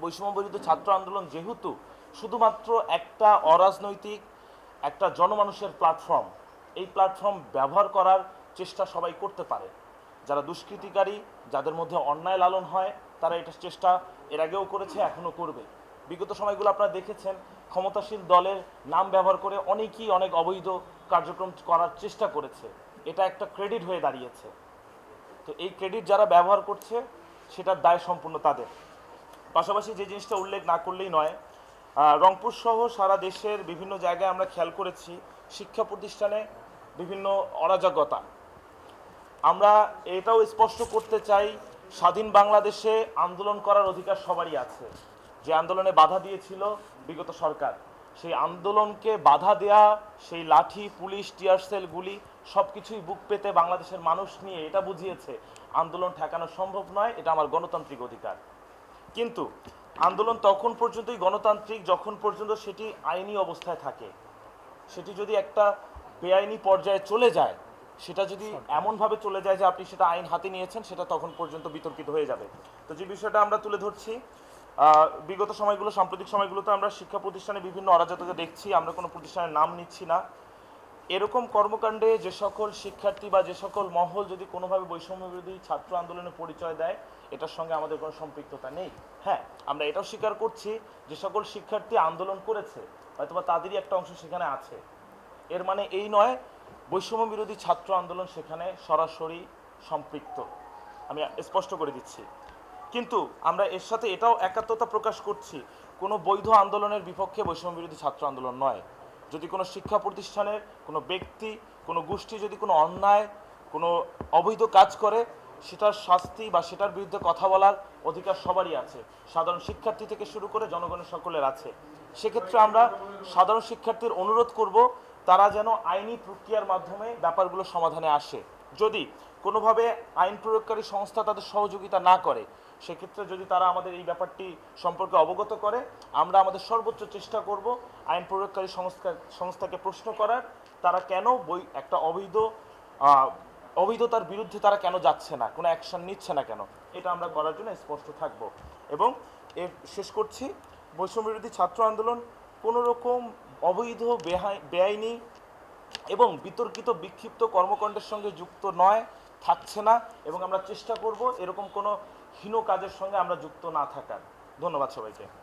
বৈষম্য বিরোধী ছাত্র আন্দোলন যেহেতু শুধুমাত্র একটা অরাজনৈতিক, একটা জনমানুষের প্ল্যাটফর্ম এই প্ল্যাটফর্ম ব্যবহার করার চেষ্টা সবাই করতে পারে। যারা দুষ্কৃতিকারী, যাদের মধ্যে অন্যায় লালন হয়, তারা এটা চেষ্টা এর আগেও করেছে, এখনও করবে। বিগত সময়গুলো আপনারা দেখেছেন, ক্ষমতাশীল দলের নাম ব্যবহার করে অনেকেই অনেক অবৈধ কার্যক্রম করার চেষ্টা করেছে। এটা একটা ক্রেডিট হয়ে দাঁড়িয়েছে। তো এই ক্রেডিট যারা ব্যবহার করছে, সেটার দায় সম্পূর্ণ তাদের। পাশাপাশি যে জিনিসটা উল্লেখ না করলেই নয় রংপুর সহ সারা দেশের বিভিন্ন জায়গায় আমরা খেয়াল করেছি শিক্ষা প্রতিষ্ঠানে বিভিন্ন অরাজকতা। আমরা এটাও স্পষ্ট করতে চাই, স্বাধীন বাংলাদেশে আন্দোলন করার অধিকার সবারই আছে। যে আন্দোলনে বাধা দিয়েছিল বিগত সরকার, সেই আন্দোলনকে বাধা দেয়া, সেই লাঠি, পুলিশ, টিয়ার সেল, গুলি সব কিছুই বুক পেতে বাংলাদেশের মানুষ নিয়ে এটা বুঝিয়েছে, আন্দোলন ঠেকানো সম্ভব নয়, এটা আমার গণতান্ত্রিক অধিকার। কিন্তু আন্দোলন তখন পর্যন্তই গণতান্ত্রিক যখন পর্যন্ত সেটি আইনি অবস্থায় থাকে। সেটি যদি একটা বেআইনি পর্যায়ে চলে যায় সেটা যদি এমনভাবে চলে যায় যে আপনি সেটা আইন হাতে নিয়েছেন সেটা তখন পর্যন্ত বিতর্কিত হয়ে যাবে। তো যে বিষয়টা আমরা তুলে ধরছি বিগত সময়গুলো সাম্প্রতিক সময়গুলোতে আমরা শিক্ষা প্রতিষ্ঠানে বিভিন্ন অরাজকতা দেখছি আমরা কোনো প্রতিষ্ঠানের নাম নিচ্ছি না। এরকম কর্মকাণ্ডে যে সকল শিক্ষার্থী বা যে সকল মহল যদি কোনোভাবে বৈষম্য বিরোধী ছাত্র আন্দোলনের পরিচয় দেয়, এটার সঙ্গে আমাদের কোনো সম্পৃক্ততা নেই। হ্যাঁ আমরা এটাও স্বীকার করছি যে সকল শিক্ষার্থী আন্দোলন করেছে, হয়তোবা তাদেরই একটা অংশ সেখানে আছে। এর মানে এই নয়, বৈষম্য বিরোধী ছাত্র আন্দোলন সেখানে সরাসরি সম্পৃক্ত। আমি স্পষ্ট করে দিচ্ছি। কিন্তু আমরা এর সাথে এটাও একাত্মতা প্রকাশ করছি, কোনো বৈধ আন্দোলনের বিপক্ষে বৈষম্য বিরোধী ছাত্র আন্দোলন নয়। যদি কোনো শিক্ষা প্রতিষ্ঠানের কোনো ব্যক্তি, কোনো গোষ্ঠী যদি কোনো অন্যায়, কোনো অবৈধ কাজ করে, সেটার শাস্তি বা সেটার বিরুদ্ধে কথা বলার অধিকার সবারই আছে। সাধারণ শিক্ষার্থী থেকে শুরু করে জনগণের সকলের আছে। সেক্ষেত্রে আমরা সাধারণ শিক্ষার্থীর অনুরোধ করব, তারা যেন আইনি প্রক্রিয়ার মাধ্যমে ব্যাপারগুলো সমাধানে আসে। যদি কোনোভাবে আইন প্রয়োগকারী সংস্থা তাদের সহযোগিতা না করে সেক্ষেত্রে যদি তারা আমাদের এই ব্যাপারটি সম্পর্কে অবগত করে, আমরা আমাদের সর্বোচ্চ চেষ্টা করব আইন প্রয়োগকারী সংস্থা, সংস্থাকে প্রশ্ন করার, তারা কেন বই, একটা অবৈধ অবৈধতার বিরুদ্ধে তারা কেন যাচ্ছে না, কোনো অ্যাকশন নিচ্ছে না কেন? এটা আমরা করার জন্য স্পষ্ট থাকব। এবং এর, শেষ করছি, বৈষম্য বিরোধী ছাত্র আন্দোলন কোনো রকম অবৈধ বেআইনি এবং বিতর্কিত বিক্ষিপ্ত কর্মকাণ্ডের সঙ্গে যুক্ত নয়। থাকছে না এবং আমরা চেষ্টা করব এরকম কোনো হীন কাজের সঙ্গে আমরা যুক্ত না থাকার। ধন্যবাদ সবাইকে।